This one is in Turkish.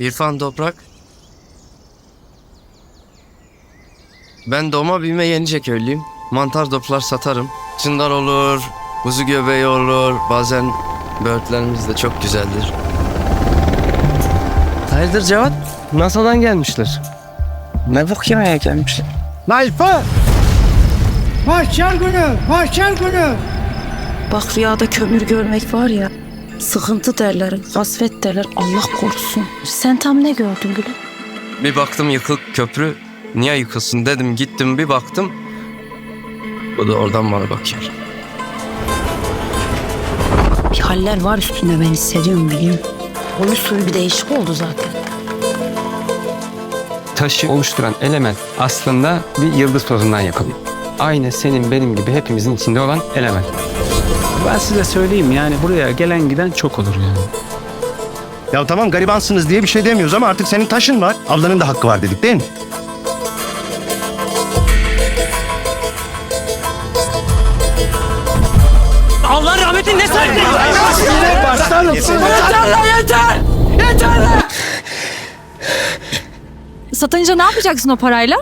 İrfan Toprak. Ben doğma büyüme Yenice köylüyüm. Mantar toplar satarım. Çındar olur, kuzu göbeği olur. Bazen böğürtlerimiz de çok güzeldir. Hayırdır Cevat? NASA'dan gelmişler. Ne bok yemeye gelmiş? Layfa! Mahşer günü! Mahşer günü! Bak rüyada kömür görmek var ya. Sıkıntı derler, kasvet derler. Allah korusun. Sen tam ne gördün Gülüm? Bir baktım yıkık köprü. Niye yıkılsın dedim gittim bir baktım. Bu da oradan bana bakıyor. Bir haller var üstünde ben hissediyorum biliyorum. Boyu suyu bir değişik oldu zaten. taşı oluşturan element aslında bir yıldız tozundan yapılıyor. Aynı senin benim gibi hepimizin içinde olan element. Ben size söyleyeyim yani buraya gelen giden çok olur yani. Ya tamam garibansınız diye bir şey demiyoruz ama artık senin taşın var. Ablanın da hakkı var dedik değil mi? Satınca ne yapacaksın o parayla?